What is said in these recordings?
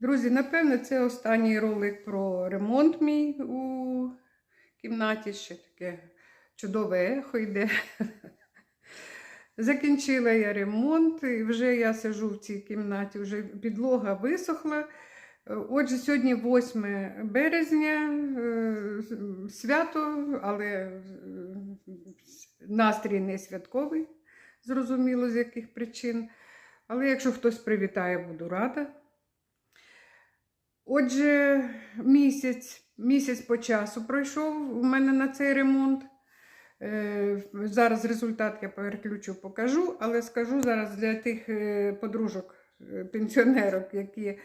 Друзі, напевне, це останній ролик про ремонт мій у кімнаті. Ще таке чудове ехо йде. Закінчила я ремонт, і вже я сижу в цій кімнаті, вже підлога висохла. Отже, сьогодні 8 березня, е, свято, але е, настрій не святковий, зрозуміло, з яких причин. Але якщо хтось привітає, буду рада. Отже, місяць, місяць по часу пройшов у мене на цей ремонт. Е, Зараз результат я переключу, покажу, але скажу зараз для тих е, подружок, е, пенсіонерок, які,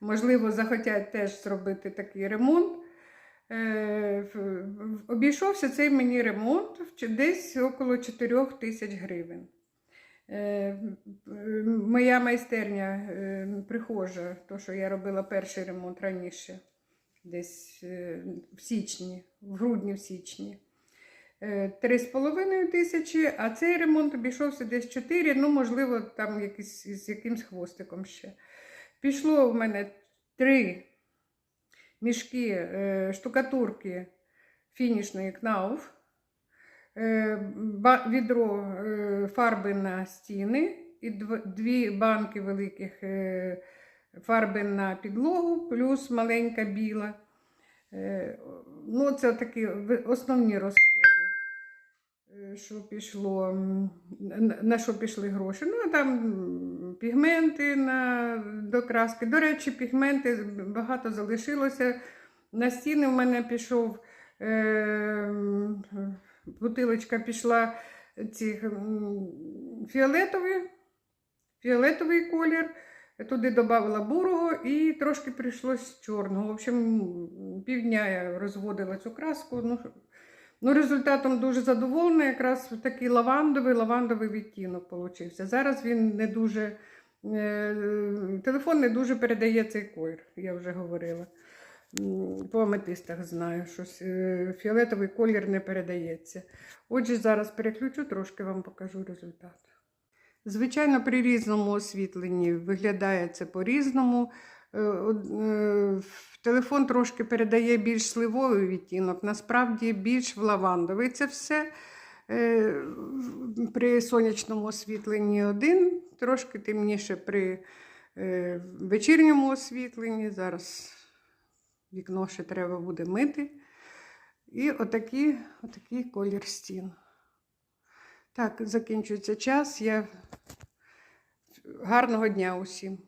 можливо, захотять теж зробити такий ремонт. Обійшовся цей мені ремонт десь около 4 тисяч гривень. Е, Моя майстерня е, прихожа, то, що я робила перший ремонт раніше, десь е, в січні, в грудні, в січні. Е, Три з половиною тисячі, а цей ремонт обійшовся десь 4, ну, можливо, там якийсь, з якимсь хвостиком ще. Пішло в мене три мішки штукатурки фінішної КНАУФ, відро фарби на стіни і дві банки великих е, фарби на підлогу, плюс маленька біла. Е, Ну, це такі основні розходи. Е, Що пішло, на- що пішли гроші? Ну, а там пігменти на докраски. До речі, пігменти багато залишилося. На стіни в мене пішов е, бутилочка пішла цих фіолетовий, фіолетовий колір. Туди додавала бурого і трошки прийшлось чорного. В общем, півдня я розводила цю краску. Ну, ну, результатом дуже задоволена. Якраз такий лавандовий, лавандовий відтінок получився. Зараз він не дуже. е, Телефон не дуже передає цей колір, я вже говорила. По аметистах знаю, що е, фіолетовий колір не передається. Отже, зараз переключу, трошки вам покажу результат. Звичайно, при різному освітленні виглядає це по-різному. Е, е, Телефон трошки передає більш сливовий відтінок, насправді більш в лавандовий. Це все при сонячному освітленні один, трошки темніше при вечірньому освітленні. Зараз вікно ще треба буде мити. І отакий, отакий колір стін. Так, закінчується час. Я... Гарного дня усім!